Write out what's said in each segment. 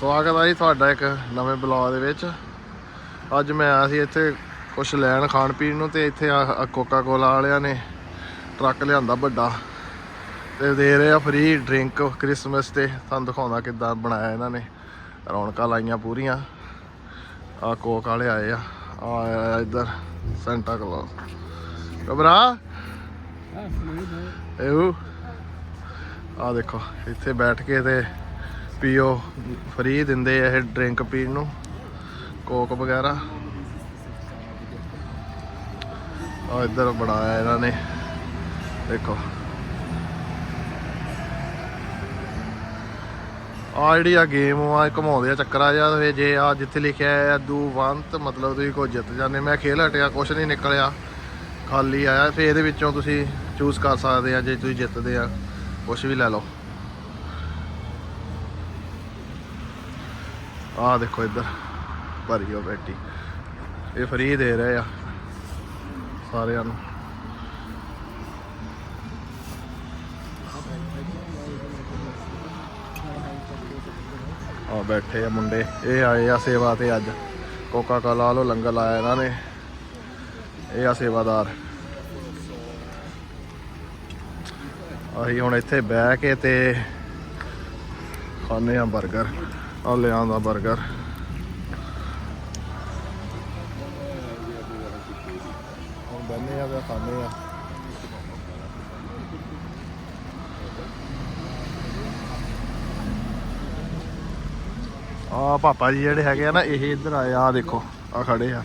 ਸਵਾਗਤ ਹੈ ਜੀ ਤੁਹਾਡਾ ਇੱਕ ਨਵੇਂ ਬਲੌਗ ਦੇ ਵਿੱਚ। ਅੱਜ ਮੈਂ ਆਇਆ ਸੀ ਇੱਥੇ ਕੁਝ ਲੈਣ ਖਾਣ ਪੀਣ ਨੂੰ ਤੇ ਇੱਥੇ ਆ ਕੋਕਾ ਕੋਲਾ ਵਾਲਿਆਂ ਨੇ ਟਰੱਕ ਲਿਆਂਦਾ ਵੱਡਾ ਤੇ ਦੇ ਰਹੇ ਆ ਫ੍ਰੀ ਡਰਿੰਕ ਕ੍ਰਿਸਮਸ ਤੇ। ਤੁਹਾਨੂੰ ਦਿਖਾਉਂਦਾ ਕਿੱਦਾਂ ਬਣਾਇਆ ਇਹਨਾਂ ਨੇ। ਰੌਣਕਾਂ ਲਾਈਆਂ ਪੂਰੀਆਂ। ਆ ਕੋਕ ਵਾਲੇ ਆਏ ਆ। ਆ ਇੱਧਰ ਸੈਂਟਾ ਕਲੌਸ ਕਬਰਾ ਇਹੋ? ਆ ਦੇਖੋ ਇੱਥੇ ਬੈਠ ਕੇ ਤੇ ਪੀਓ ਫ੍ਰੀ ਦਿੰਦੇ ਆ ਇਹ ਡਰਿੰਕ ਪੀਣ ਨੂੰ ਕੋਕ ਵਗੈਰਾ। ਆ ਇੱਧਰ ਬਣਾਇਆ ਇਹਨਾਂ ਨੇ, ਦੇਖੋ। ਆ ਜਿਹੜੀ ਆ ਗੇਮ ਆ, ਇਹ ਘਮਾਉਂਦੇ ਆ ਚੱਕਰਾ ਜਿਹਾ ਤੇ ਜੇ ਆ ਜਿੱਥੇ ਲਿਖਿਆ ਹੈ ਦੂਵੰਤ ਮਤਲਬ ਤੁਸੀਂ ਕੋਈ ਜਿੱਤ ਜਾਂਦੇ। ਮੈਂ ਖੇਲ ਹਟਿਆ, ਕੁਛ ਨਹੀਂ ਨਿਕਲਿਆ। ਖਾਲੀ ਆਇਆ ਫੇ ਇਹਦੇ ਵਿੱਚੋਂ ਤੁਸੀਂ ਚੂਜ਼ ਕਰ ਸਕਦੇ ਆ, ਜੇ ਤੁਸੀਂ ਜਿੱਤਦੇ ਆ, ਕੁਛ ਵੀ ਲੈ ਲਓ। ਆ ਦੇਖੋ ਇੱਧਰ, ਭਰੀ ਹੋ ਬੈਠੀ ਇਹ ਫਰੀ ਦੇ ਰਹੇ ਆ ਸਾਰਿਆਂ ਨੂੰ। ਆ ਬੈਠੇ ਆ ਮੁੰਡੇ, ਇਹ ਆਏ ਆ ਸੇਵਾ ਤੇ ਅੱਜ। ਕੋਕਾ ਕੋਲਾ ਵਾਲੋ ਲੰਗਰ ਲਾਇਆ ਇਹਨਾਂ ਨੇ। ਇਹ ਆ ਸੇਵਾਦਾਰ। ਅਸੀਂ ਹੁਣ ਇੱਥੇ ਬਹਿ ਕੇ ਤੇ ਖਾਣੇ ਆ 버ਗਰ ਆ ਲਿਆਂਦਾ 버ਗਰ ਹੁਣ ਬੰਨੇ ਆ ਤੇ ਖਾਣੇ ਆ? ਆ ਪਾਪਾ ਜੀ ਜਿਹੜੇ ਹੈਗੇ ਆ ਨਾ, ਇਹ ਇੱਧਰ ਆਏ, ਆ ਦੇਖੋ, ਆ ਖੜੇ ਆ।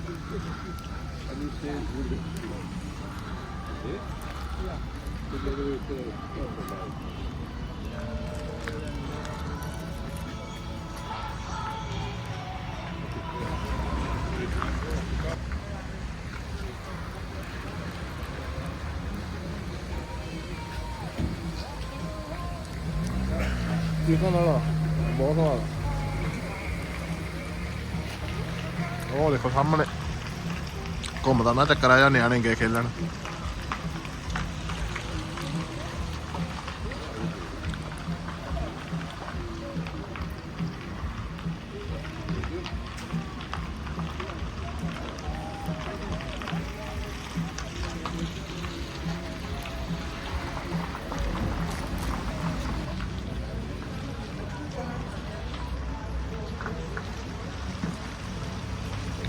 ਕਿਹਨਾਂ ਨਾਲ। ਬਹੁਤ ਸਵਾਦ ਉਹ ਦੇਖੋ ਸਾਹਮਣੇ। ਘੁੰਮਦਾ ਨਾ ਚੱਕਰ ਆ ਜਾ, ਨਿਆਣੇ ਗਏ ਖੇਲਣ।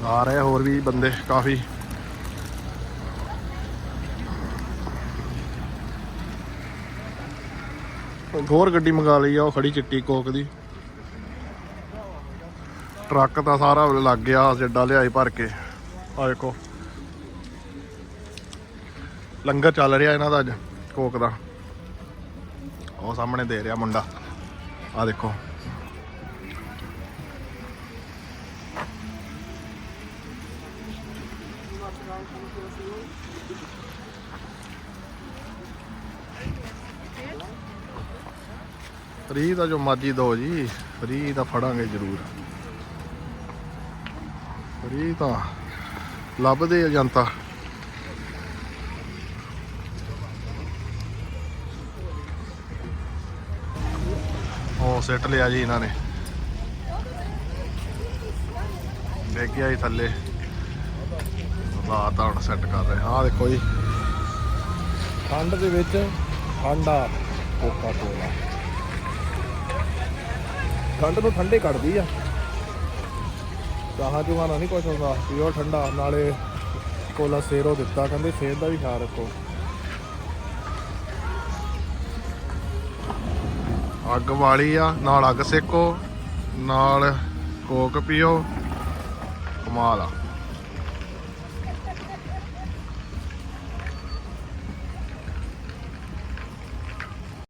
ਆ ਰਹੇ ਹੋਰ ਵੀ ਬੰਦੇ ਕਾਫੀ। ਹੋਰ ਗੱਡੀ ਮੰਗਾ ਲਈ ਆ, ਉਹ ਖੜੀ ਚਿੱਟੀ ਕੋਕ ਦੀ। ਟਰੱਕ ਤਾਂ ਸਾਰਾ ਲੱਗ ਗਿਆ, ਜੱਡਾ ਲਿਆਈ ਭਰ ਕੇ। ਆ ਦੇਖੋ। ਲੰਗਰ ਚੱਲ ਰਿਹਾ ਇਹਨਾਂ ਦਾ ਅੱਜ, ਕੋਕ ਦਾ। ਉਹ ਸਾਹਮਣੇ ਦੇ ਰਿਹਾ ਮੁੰਡਾ। ਆ ਦੇਖੋ। ਫਰੀ ਦਾ ਜੋ ਮਰਜ਼ੀ ਦੋ ਜੀ ਫਰੀ ਦਾ ਫੜਾਂਗੇ ਜ਼ਰੂਰ। ਫਰੀ ਤਾਂ ਲੱਭਦੇ ਆ ਜਨਤਾ। ਉਹ ਸਿੱਟ ਲਿਆ ਜੀ ਇਹਨਾਂ ਨੇ। ਦੇਖ ਗਿਆ ਜੀ ਥੱਲੇ। ਬਾਤ ਸੈੱਟ ਕਰ ਰਹੇ। ਆਹ ਦੇਖੋ ਜੀ। ਠੰਡ ਦੇ ਵਿੱਚ ਠੰਡਾ ਕੋਕਾ ਕੋਲਾ ਠੰਡ ਨੂੰ ਠੰਡੇ ਕੱਢਦੀ ਆ। ਚਾਹਾਂ ਚੁਹਾਂ ਨਹੀਂ ਕੁਛ ਹੁੰਦਾ। ਪੀਓ ਠੰਡਾ। ਨਾਲੇ ਕੋਲਾ ਸੇਰੋ ਦਿੱਤਾ। ਕਹਿੰਦੇ ਸਿਹਤ ਦਾ ਵੀ ਖਿਆਲ ਰੱਖੋ। ਅੱਗ ਵਾਲੀ ਆ। ਨਾਲ ਅੱਗ ਸੇਕੋ। ਨਾਲ ਕੋਕ ਪੀਓ। ਕਮਾਲ ਆ।